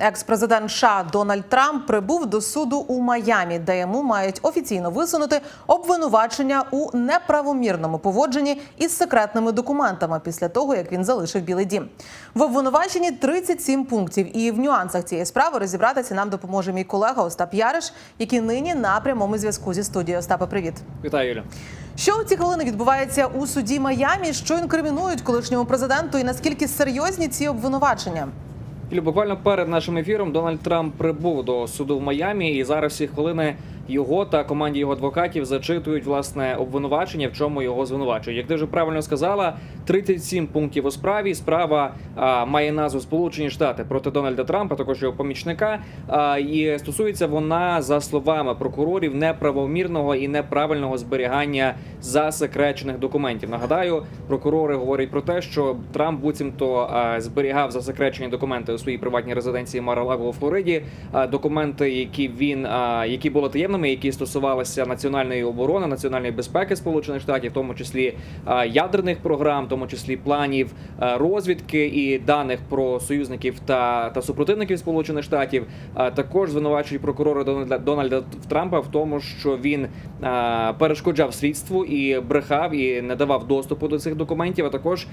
Екс-президент США Дональд Трамп прибув до суду у Майамі, де йому мають офіційно висунути обвинувачення у неправомірному поводженні із секретними документами після того, як він залишив Білий Дім. В обвинуваченні 37 пунктів, і в нюансах цієї справи розібратися нам допоможе мій колега Остап Яриш, який нині на прямому зв'язку зі студією. Остапе, привіт. Вітаю, Юля. Що у ці хвилини відбувається у суді Майамі? Що інкримінують колишньому президенту, і наскільки серйозні ці обвинувачення? Буквально перед нашим ефіром Дональд Трамп прибув до суду в Майамі, і зараз всі хвилини його та команді його адвокатів зачитують власне обвинувачення, в чому його звинувачують. Як ти вже правильно сказала, 37 пунктів у справі. Справа а, має назву Сполучені Штати проти Дональда Трампа, також його помічника. А, і стосується вона за словами прокурорів неправомірного і неправильного зберігання засекречених документів. Нагадаю, прокурори говорять про те, що Трамп буцімто а, зберігав засекречені документи у своїй приватній резиденції Мар-а-Лаго у Флориді. А, документи, які він а, які були таємними, які стосувалися національної оборони, національної безпеки Сполучених Штатів, в тому числі ядерних програм, в тому числі планів розвідки і даних про союзників та, та супротивників Сполучених Штатів. Також звинувачують прокурори Дональда, Трампа в тому, що він перешкоджав слідству і брехав, і не давав доступу до цих документів. А також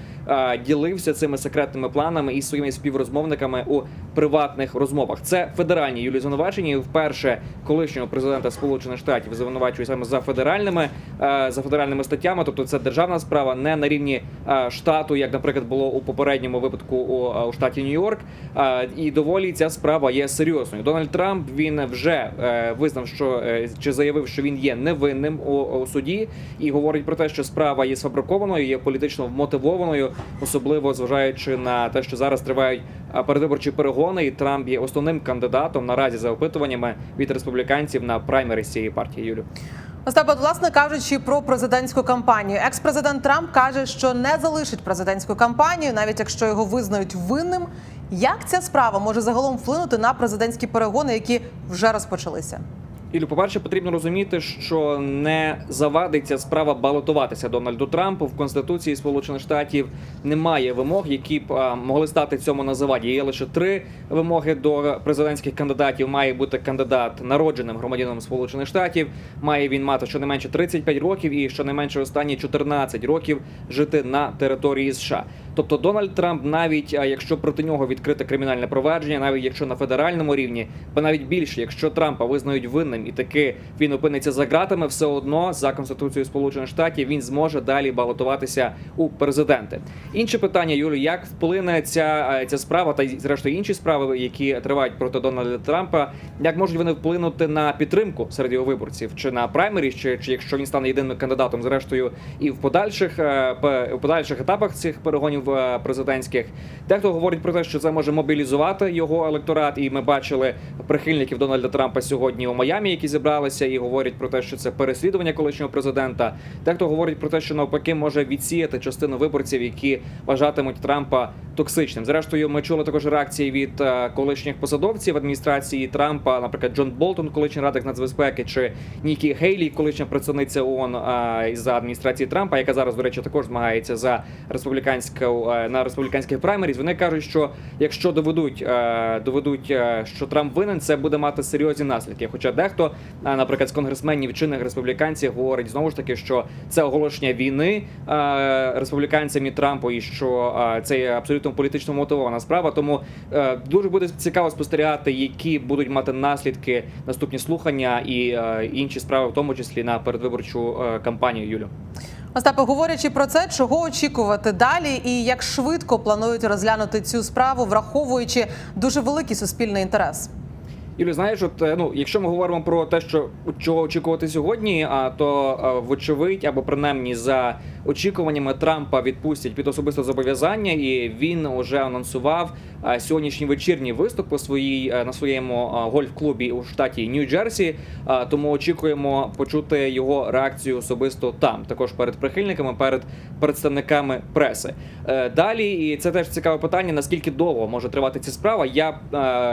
ділився цими секретними планами із своїми співрозмовниками у приватних розмовах. Це федеральні юлі звинувачення. Вперше колишнього президента Сполучених Штатів звинувачують саме за федеральними е, за федеральними статтями. Тобто це державна справа, не на рівні е, штату, як, наприклад, було у попередньому випадку у, е, у штаті Нью-Йорк. І доволі ця справа є серйозною. Дональд Трамп він вже визнав, що чи заявив, що він є невинним у, у суді, і говорить про те, що справа є сфабрикованою, є політично вмотивованою, особливо зважаючи на те, що зараз тривають передвиборчі перегони, і Трамп є основним кандидатом наразі за опитуваннями від республіканців на праймері з цієї партії. Юлю. Остап, от, власне кажучи про президентську кампанію, екс-президент Трамп каже, що не залишить президентську кампанію, навіть якщо його визнають винним. Як ця справа може загалом вплинути на президентські перегони, які вже розпочалися? Ілю, по-перше, потрібно розуміти, що не завадиться справа балотуватися Дональду Трампу в Конституції Сполучених Штатів. Немає вимог, які б могли стати цьому на заваді. Є лише три вимоги до президентських кандидатів. Має бути кандидат народженим громадянином Сполучених Штатів. Має він мати щонайменше 35 років і щонайменше останні 14 років жити на території США. Тобто Дональд Трамп, навіть якщо проти нього відкрите кримінальне провадження, навіть якщо на федеральному рівні, ба навіть більше, якщо Трампа визнають винним і таки він опиниться за ґратами, все одно за конституцією Сполучених Штатів він зможе далі балотуватися у президенти. Інше питання, Юлю, як вплине ця, е, ця справа та зрештою інші справи, які тривають проти Дональда Трампа, як можуть вони вплинути на підтримку серед його виборців, чи на праймері, чи, чи якщо він стане єдиним кандидатом, зрештою, і в подальших е, п- у подальших етапах цих перегонів е, президентських, дехто говорить про те, що це може мобілізувати його електорат, і ми бачили прихильників Дональда Трампа сьогодні у Майамі, які зібралися і говорять про те, що це переслідування колишнього президента. Дехто говорить про те, що навпаки може відсіяти частину виборців, які вважатимуть Трампа токсичним. Зрештою, ми чули також реакції від е, колишніх посадовців адміністрації Трампа, наприклад, Джон Болтон, колишній радник нацбезпеки, чи Нікі Гейлі, колишня представниця ООН е, за адміністрації Трампа, яка зараз, до речі, також змагається за республіканську е, на республіканських праймеріз. Вони кажуть, що якщо доведуть е, доведуть, е, що Трамп винен, це буде мати серйозні наслідки. Хоча дехто, наприклад, з конгресменів чинних республіканців говорить знову ж таки, що це оголошення війни республіканцям і Трампу, і що це є абсолютно політично мотивована справа. Тому дуже буде цікаво спостерігати, які будуть мати наслідки наступні слухання і інші справи, в тому числі на передвиборчу кампанію. Юлю. Остапе, говорячи про це, чого очікувати далі, і як швидко планують розглянути цю справу, враховуючи дуже великий суспільний інтерес. Юлі, знаєш, от е, ну, якщо ми говоримо про те, що чого очікувати сьогодні, а то е, вочевидь або принаймні за очікуваннями Трампа відпустять під особисте зобов'язання, і він уже анонсував е, сьогоднішній вечірній виступ у своїй на своєму гольф-клубі у штаті Нью-Джерсі. Тому очікуємо почути його реакцію особисто там, також перед прихильниками, перед представниками преси. Далі, і це теж цікаве питання: наскільки довго може тривати ця справа? Я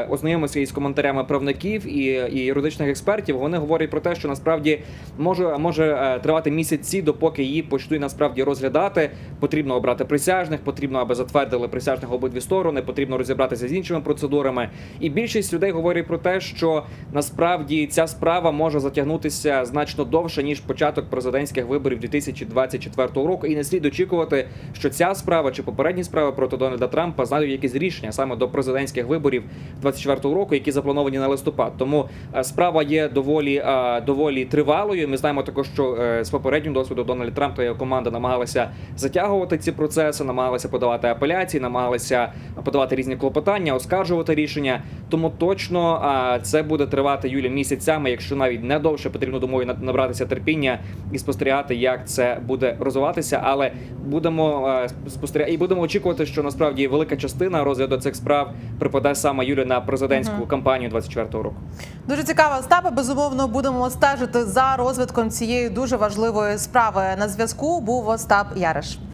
ознайомився із коментарями правників і, і юридичних експертів. Вони говорять про те, що насправді може може е, тривати місяці, допоки її почнуть насправді розглядати. Потрібно обрати присяжних, потрібно, аби затвердили присяжних обидві сторони. Потрібно розібратися з іншими процедурами. І більшість людей говорять про те, що насправді ця справа може затягнутися значно довше ніж початок президентських виборів 2024 року. І не слід очікувати, що ця справа чи попередні справи проти Дональда Трампа знайдуть якісь рішення саме до президентських виборів 2024 року, які заплановані на листопад. Тому е, справа є доволі е, доволі тривалою. Ми знаємо також, що е, з попереднім досвіду Дональд Трамп та його команда намагалися затягувати ці процеси, намагалися подавати апеляції, намагалися подавати різні клопотання, оскаржувати рішення. Тому точно це буде тривати Юлі місяцями, якщо навіть не довше потрібно думаю на- набратися терпіння і спостерігати, як це буде розвиватися. Але будемо спостерігати і будемо очікувати, що насправді велика частина розгляду цих справ припаде саме Юлі на президентську кампанію 24-го року. Дуже цікаво, Остапе. Безумовно, будемо стежити за розвитком цієї дуже важливої справи. На зв'язку був Остап Яриш.